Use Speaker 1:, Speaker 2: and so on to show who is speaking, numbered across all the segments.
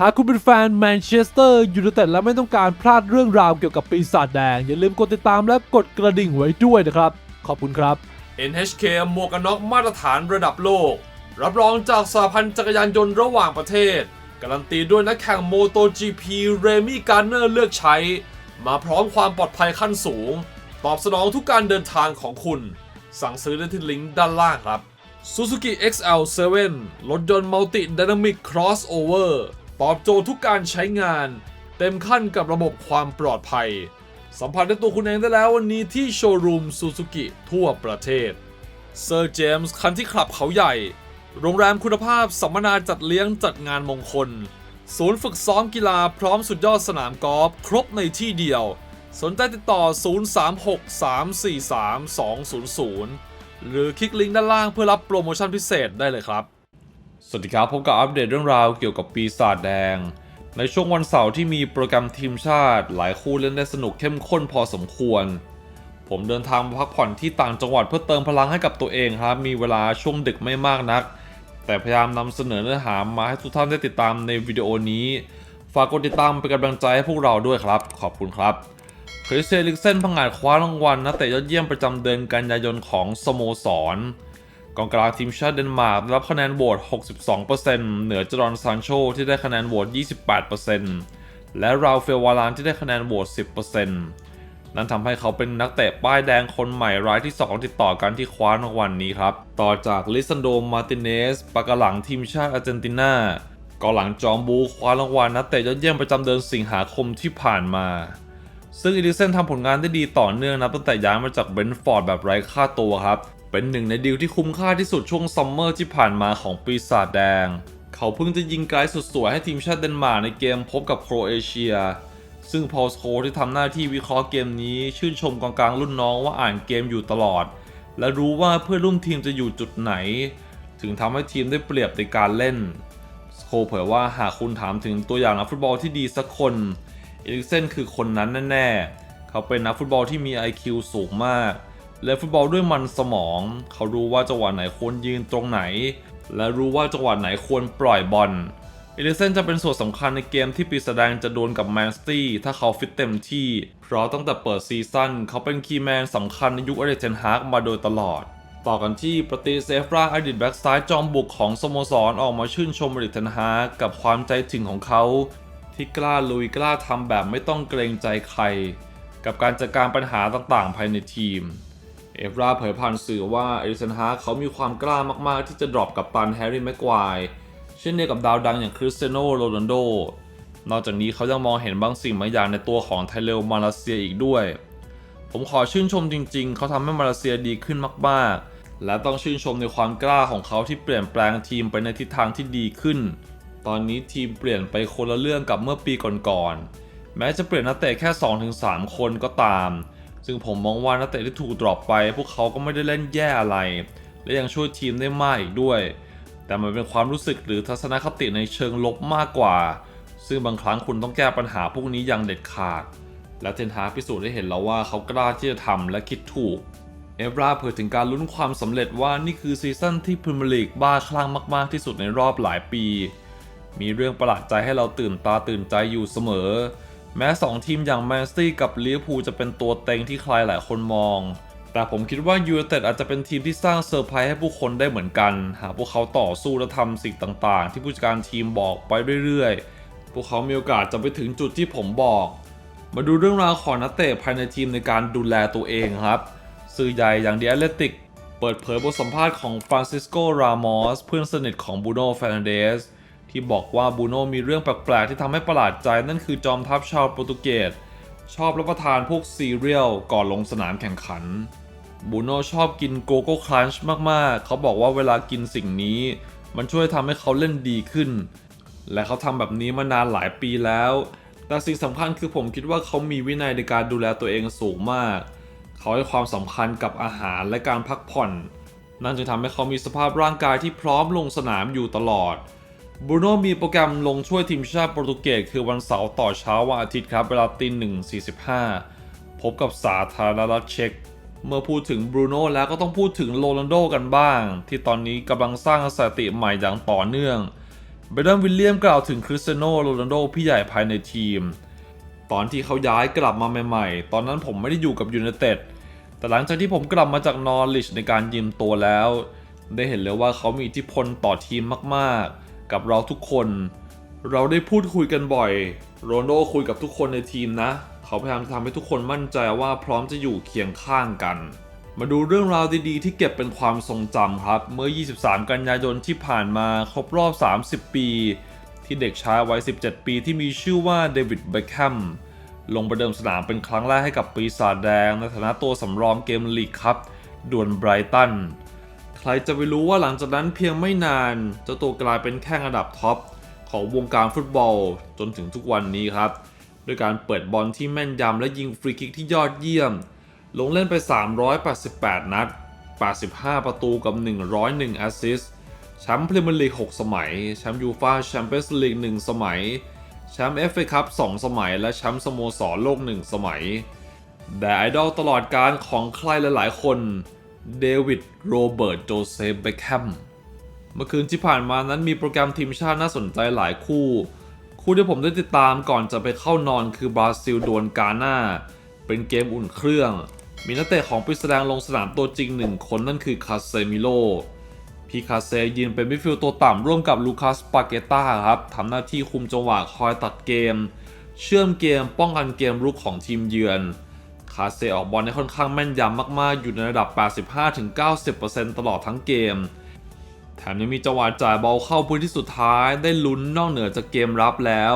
Speaker 1: หากคุณเป็นแฟนแมนเชสเตอร์ยูไนเต็ดและไม่ต้องการพลาดเรื่องราวเกี่ยวกับปีศาจแดง อย่าลืมกดติดตามและกดกระดิ่งไว้ด้วยนะครับ ขอบคุณครับ
Speaker 2: NHK หมวกกันน็อกมาตรฐานระดับโลก รับรองจากสหพันธ์จักรยานยนต์ระหว่างประเทศ การันตีด้วยนักแข่งโมโต GP เรมี่การ์เนอร์เลือกใช้ มาพร้อมความปลอดภัยขั้นสูง ตอบสนองทุกการเดินทางของคุณ สั่งซื้อได้ที่ลิงก์ด้านล่างครับ Suzuki XL7 รถยนต์ Multi Dynamic Crossover ตอบโจทย์ทุกการใช้งาน เต็มขั้นกับระบบความปลอดภัย สัมผัสได้ตัวคุณเองได้แล้ววันนี้ที่โชว์รูมซูซูกิทั่วประเทศเซอร์เจมส์คันที่ขับเขาใหญ่ โรงแรมคุณภาพสัมมนาจัดเลี้ยงจัดงานมงคล ศูนย์ฝึกซ้อมกีฬาพร้อมสุดยอดสนามกอล์ฟครบในที่เดียว สนใจติดต่อ 0363432200 หรือคลิกลิงก์ด้านล่างเพื่อรับโปรโมชั่นพิเศษได้เลยครับ สวัสดีครับพบกับอัปเดตเรื่องราวเกี่ยวกับปีศาจแดง ในช่วงวันเสาร์ที่มีโปรแกรมทีมชาติ หลายคู่เล่นได้สนุกเข้มข้นพอสมควร ผมเดินทางมาพักผ่อนที่ต่างจังหวัดเพื่อเติมพลังให้กับตัวเองครับมีเวลาช่วงดึกไม่มากนัก แต่พยายามนำเสนอเนื้อหามาให้ทุกท่านได้ติดตามในวิดีโอนี้ ฝากกดติดตามเป็นกำลังใจให้พวกเราด้วยครับ ขอบคุณครับคริสเซลิกเซนพังงาดคว้ารางวัลนักเตะยอดเยี่ยมประจำเดือนกันยายนของสโมสร กองกลางทีมชาติเดนมาร์กได้รับคะแนนโหวต 62%เหนือจอร์นซานโชที่ได้คะแนนโหวต 28%และราเฟลวาลานที่ได้คะแนนโหวต 10%นั่นทำให้เขาเป็นนักเตะป้ายแดงคนใหม่รายที่ 2 ติดต่อกันที่คว้ารางวัลนี้ครับ ต่อจากลิซันโดมาติเนสปากหลังทีมชาติอาร์เจนตินากองหลังจอมบูคว้ารางวัลนักเตะยอดเยี่ยมประจำเดือนสิงหาคมที่ผ่านมา ซึ่งอีลิเซนทำผลงานได้ดีต่อเนื่องนับตั้งแต่ย้ายมาจากเบนฟอร์ดแบบไร้ค่าตัวครับ เป็นหนึ่งในดีลที่คุ้มค่าที่สุดช่วงซัมเมอร์ที่ผ่านมาของปีศาจแดง เขาเพิ่งจะยิงไกลสุดสวยให้ทีมชาติเดนมาร์กในเกมพบกับโครเอเชีย ซึ่งพอลสโคที่ทำหน้าที่วิเคราะห์เกมนี้ ชื่นชมกองกลางรุ่นน้องว่าอ่านเกมอยู่ตลอด และรู้ว่าเพื่อนร่วมทีมจะอยู่จุดไหน ถึงทำให้ทีมได้เปรียบในการเล่นสโคเผยว่าหากคุณถามถึงตัวอย่างนักฟุตบอลที่ดีสักคนเอริกเซนคือคนนั้นแน่ๆเขาเป็นนักฟุตบอลที่มี IQ สูงมาก และฟุตบอลด้วยมันสมอง เขารู้ว่าจังหวะไหนควรยืนตรงไหน และรู้ว่าจังหวะไหนควรปล่อยบอลเอริเซนจะเป็นส่วนสำคัญในเกมที่ปีศาจแดงจะโดวลกับแมนสตี้ถ้าเขาฟิตเต็มที่ เพราะตั้งแต่เปิดซีซั่นเขาเป็นคีย์แมนสำคัญในยุคอเดเทนฮากมาโดยตลอด ต่อกันที่ปฏิเซฟราอดีตแบ็กซ้ายจอมบุกของสโมสรออกมาชื่นชมอริเทนฮากกับความใจถึงของเขา ที่กล้าลุยกล้าทำแบบไม่ต้องเกรงใจใคร กับการจัดการปัญหาต่างๆ ภายในทีม เอฟราเผยผ่านสื่อว่าเอริสันฮาร์เขามีความกล้ามากๆ ที่จะดรอปกับตันแฮร์รี่แม็กควายเช่นเดียวกับดาวดังอย่างคริสเตียโนโรนัลโด นอกจากนี้เขายังมองเห็นบางสิ่งบางอย่างในตัวของไทเลลมาเลเซียอีกด้วย ผมขอชื่นชมจริง ๆ เขาทำให้มาเลเซียดีขึ้นมากๆ และต้องชื่นชมในความกล้าของเขาที่เปลี่ยนแปลงทีมไปในทิศทางที่ดีขึ้น ตอนนี้ทีมเปลี่ยนไปคนละเรื่องกับเมื่อปีก่อนๆ แม้จะเปลี่ยนนักเตะแค่ 2-3 คนก็ตาม ซึ่งผมมองว่านักเตะที่ถูกดรอปไป พวกเขาก็ไม่ได้เล่นแย่อะไร และยังช่วยทีมได้มากอีกด้วย แต่มันเป็นความรู้สึกหรือทัศนคติในเชิงลบมากกว่า ซึ่งบางครั้งคุณต้องแก้ปัญหาพวกนี้อย่างเด็ดขาด และเทนฮาพิสูจน์ได้เห็นแล้วว่าเขากล้าที่จะทำและคิดถูกเอฟราเผยถึงการลุ้นความสำเร็จว่านี่คือซีซั่นที่พรีเมียร์ลีกบ้าคลั่งมากๆที่สุดในรอบหลายปี มีเรื่องประหลาดใจให้เราตื่นตาตื่นใจอยู่เสมอ แม้ 2 ทีมอย่างแมนซีกับลิเวอร์พูลจะเป็นตัวเต็งที่ใครหลายคนมอง แต่ผมคิดว่ายู i นเต็ดอาจจะเป็นทีมที่สร้างเซอร์ไพรส์ให้ผู้คนได้เหมือนกัน หากพวกเขาต่อสู้และทำสิ่งต่างๆ ที่ผู้จัดการทีมบอกไปเรื่อยๆ พวกเขามีโอกาสจะไปถึงจุดที่ผมบอก มาดูเรื่องราวของนักเตะภายในทีมในการดูแลตัวเองครับ สื่อใหญ่อย่าง The Athletic เปิดเผยบทสัมภาษณ์ของฟรานซิสโก รามอส เพื่อนสนิทของบูโน่ เฟรนเดส ที่บอกว่าบูโน่มีเรื่องแปลกๆที่ทำให้ประหลาดใจนั่นคือจอมทัพชาวโปรตุเกสชอบรับประทานพวกซีเรียลก่อนลงสนามแข่งขันบูโน่ชอบกินโกโก้ครันช์มากๆ เขาบอกว่าเวลากินสิ่งนี้ มันช่วยทำให้เขาเล่นดีขึ้น และเขาทำแบบนี้มานานหลายปีแล้ว แต่สิ่งสำคัญคือผมคิดว่าเขามีวินัยในการดูแลตัวเองสูงมาก เขาให้ความสำคัญกับอาหารและการพักผ่อน นั่นจึงทำให้เขามีสภาพร่างกายที่พร้อมลงสนามอยู่ตลอด บรูโน่มีโปรแกรมลงช่วยทีมชาติโปรตุเกสคือวันเสาร์ต่อเช้าวันอาทิตย์ครับ เวลาตีหนึ่งสี่สิบห้าพบกับสาธารณรัฐเช็กเมื่อพูดถึงบรูโน่แล้วก็ต้องพูดถึงโรนัลโดกันบ้าง ที่ตอนนี้กำลังสร้างสถิติใหม่อย่างต่อเนื่องเบรนดันวิลเลียมกล่าวถึงคริสเตียโนโรนัลโดพี่ใหญ่ภายในทีม ตอนที่เขาย้ายกลับมาใหม่ๆ ตอนนั้นผมไม่ได้อยู่กับยูไนเต็ดแต่หลังจากที่ผมกลับมาจากนอริชในการยืมตัวแล้ว ได้เห็นเลยว่าเขามีอิทธิพลต่อทีมมากๆ กับเราทุกคน เราได้พูดคุยกันบ่อย โรนลโดคุยกับทุกคนในทีมนะ เขาพยายามทำให้ทุกคนมั่นใจว่าพร้อมจะอยู่เคียงข้างกัน มาดูเรื่องราวดีๆ ที่เก็บเป็นความทรงจำครับ เมื่อ 23 กันยายนที่ผ่านมาครบรอบ 30 ปี ที่เด็กชายวัย 17 ปีที่มีชื่อว่าเดวิดเบคแฮมลงประเดิมสนามเป็นครั้งแรกให้กับปีศาจแดงในฐานะตัวสำรองเกมลีกครับ ดวลไบรตัน ใครจะไปรู้ว่าหลังจากนั้นเพียงไม่นานเจ้าตัวกลายเป็นแข้งอันดับท็อปของวงการฟุตบอลจนถึงทุกวันนี้ครับ ด้วยการเปิดบอลที่แม่นยำและยิงฟรีคิกที่ยอดเยี่ยม ลงเล่นไป 388 นัด 85 ประตูกับ 101แอสซิสต์แชมป์พรีเมียร์ลีก 6 สมัย แชมป์ยูฟ่าแชมเปี้ยนส์ลีก 1 สมัย แชมป์เอฟเอคัพ 2 สมัย และแชมป์สโมสรโลก 1 สมัย แต่ไอดอลตลอดการของใครหลายๆ คน เดวิดโรเบิร์ตโจเซฟเบคแฮมเมื่อคืนที่ผ่านมานั้นมีโปรแกรมทีมชาติน่าสนใจหลายคู่ คู่ที่ผมได้ติดตามก่อนจะไปเข้านอนคือบราซิลดวลกาหน้า เป็นเกมอุ่นเครื่อง มีนักเตะของปริสแดงลงสนามตัวจริงหนึ่งคนนั่นคือคาเซมิโลพีคาเซยืนเป็นมิดฟิลด์ตัวต่ำร่วมกับลูคัสปาเกต้าครับทำหน้าที่คุมจังหวะคอยตัดเกม เชื่อมเกมป้องกันเกมรุกของทีมเยือน คาเซออกบอลได้ค่อนข้างแม่นยำมากๆ อยู่ในระดับ 85-90%ตลอดทั้งเกม แถมยังมีจังหวะจ่ายบอลเข้าพื้นที่สุดท้ายได้ลุ้นนอกเหนือจากเกมรับแล้ว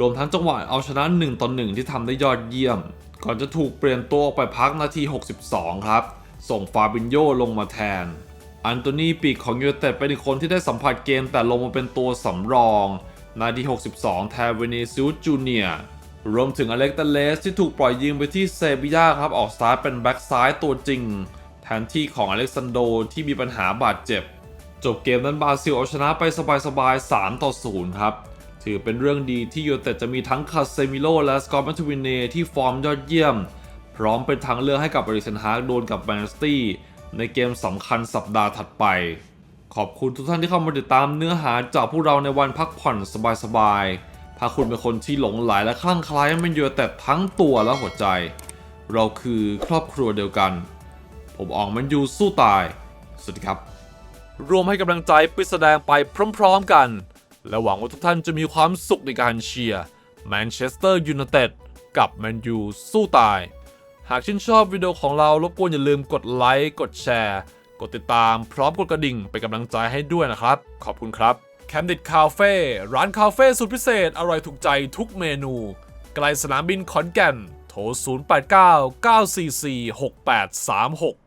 Speaker 2: รวมทั้งจังหวะเอาชนะ1ต่อ1ที่ทำได้ยอดเยี่ยม ก่อนจะถูกเปลี่ยนตัวออกไปพักนาที 62 ครับ ส่งฟาบินโยลงมาแทน อันโตนีปีกของยูเต็ดเป็นคนที่ได้สัมผัสเกมแต่ลงมาเป็นตัวสำรอง นาที 62 แทนเวเนซิลจูเนียร์ รวมถึงอเล็กตาเลสที่ถูกปล่อยยิงไปที่เซบียาครับออกสตาร์ทเป็นแบ็กซ้ายตัวจริง แทนที่ของอเล็กซานโดที่มีปัญหาบาดเจ็บ จบเกมนั้นบราซิลเอาชนะไปสบายๆ 3 ต่อ 0 ครับ ถือเป็นเรื่องดีที่ยูเต็ดจะมีทั้งคาเซมิโลและสกอตแมทวินเนที่ฟอร์มยอดเยี่ยม พร้อมเป็นทางเลือกให้กับเอริกเซนฮากโดนกับแมนสตี้ในเกมสำคัญสัปดาห์ถัดไป ขอบคุณทุกท่านที่เข้ามาติดตามเนื้อหาจากพวกเราในวันพักผ่อนสบายๆ ถ้าคุณเป็นคนที่หลงไหลและคลั่งไคล้แมนยูไนเต็ดทั้งตัวและหัวใจ เราคือครอบครัวเดียวกัน ผมอองแมนยูสู้ตาย สวัสดีครับ
Speaker 1: รวมให้กำลังใจไปแสดงไปพร้อมๆกัน และหวังว่าทุกท่านจะมีความสุขในการเชียร์แมนเชสเตอร์ยูไนเต็ดกับแมนยูสู้ตาย หากชื่นชอบวิดีโอของเรารบกวนอย่าลืมกดไลค์กดแชร์ กดติดตามพร้อมกดกระดิ่งเป็นกำลังใจให้ด้วยนะครับ ขอบคุณครับ แคมดิดคาเฟ่ร้านคาเฟ่สุดพิเศษ อร่อยถูกใจทุกเมนูไกลสนามบินขอนแก่น โทร 089 944 6836